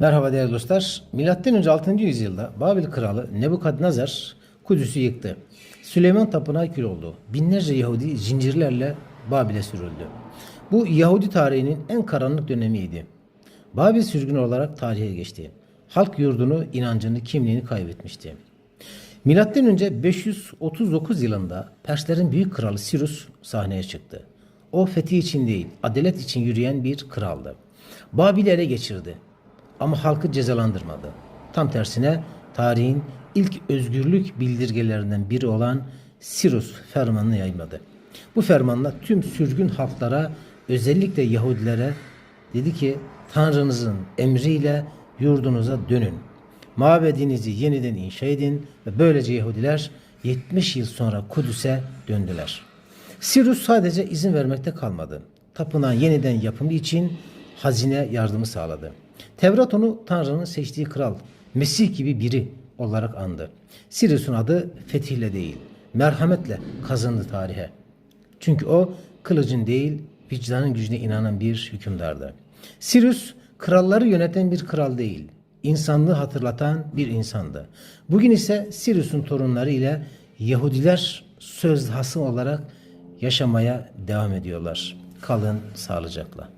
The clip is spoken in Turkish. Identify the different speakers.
Speaker 1: Merhaba değerli dostlar. Milattan önce 6. yüzyılda Babil kralı Nebukadnezar Kudüs'ü yıktı. Süleyman tapınağı kül oldu. Binlerce Yahudi zincirlerle Babil'e sürüldü. Bu Yahudi tarihinin en karanlık dönemiydi. Babil sürgünü olarak tarihe geçti. Halk yurdunu, inancını, kimliğini kaybetmişti. Milattan önce 539 yılında Perslerin büyük kralı Sirus sahneye çıktı. O fethi için değil, adalet için yürüyen bir kraldı. Babil'i ele geçirdi ama halkı cezalandırmadı. Tam tersine tarihin ilk özgürlük bildirgelerinden biri olan Sirus fermanını yayınladı. Bu fermanla tüm sürgün halklara özellikle Yahudilere dedi ki Tanrınızın emriyle yurdunuza dönün. Mabedinizi yeniden inşa edin ve böylece Yahudiler 70 yıl sonra Kudüs'e döndüler. Sirus sadece izin vermekte kalmadı. Tapınağın yeniden yapımı için hazine yardımı sağladı. Tevrat onu Tanrı'nın seçtiği kral, Mesih gibi biri olarak andı. Sirus'un adı fetihle değil, merhametle kazındı tarihe. Çünkü o kılıcın değil, vicdanın gücüne inanan bir hükümdardı. Sirus kralları yöneten bir kral değil, insanlığı hatırlatan bir insandı. Bugün ise Sirus'un torunları ile Yahudiler söz hasım olarak yaşamaya devam ediyorlar. Kalın sağlıcakla.